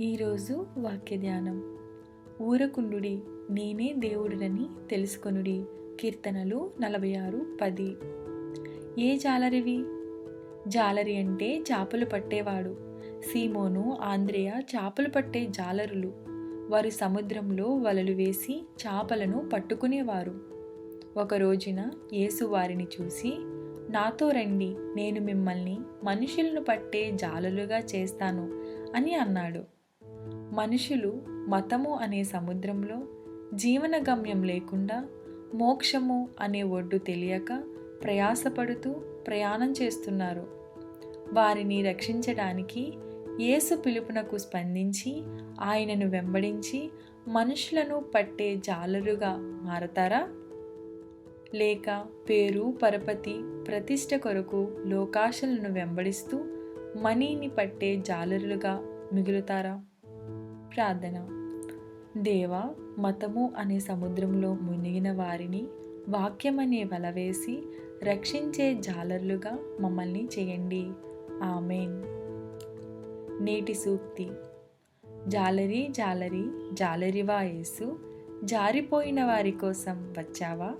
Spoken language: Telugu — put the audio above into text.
ఈరోజు వాక్య ధ్యానం ఊరకుండుడి నేనే దేవుడినని తెలుసుకొనుడి. కీర్తనలు నలభై ఆరు పది. ఏ జాలరివి? జాలరి అంటే చేపలు పట్టేవాడు. సీమోను ఆంద్రేయ చేపలు పట్టే జాలరులు. వారు సముద్రంలో వలలు వేసి చేపలను పట్టుకునేవారు. ఒక రోజున యేసు వారిని చూసి నాతో రండి నేను మిమ్మల్ని మనుషులను పట్టే జాలలుగా చేస్తాను అని అన్నాడు. మనుషులు మతము అనే సముద్రంలో జీవన గమ్యం లేకుండా మోక్షము అనే ఒడ్డు తెలియక ప్రయాసపడుతూ ప్రయాణం చేస్తున్నారు. వారిని రక్షించడానికి యేసు పిలుపునకు స్పందించి ఆయనను వెంబడించి మనుషులను పట్టే జాలరుగా మారతారా? లేక పేరు పరపతి ప్రతిష్ట కొరకు లోకాశలను వెంబడిస్తూ మనీని పట్టే జాలరులుగా మిగులుతారా? ప్రార్థన. దేవ మతము అనే సముద్రంలో మునిగిన వారిని వాక్యమనే అనే వలవేసి రక్షించే జాలర్లుగా మమ్మల్ని చేయండి. ఆమెన్. నేటి సూక్తి. జాలరి జాలరి జాలరివా యేసు జారిపోయిన వారి కోసం వచ్చావా?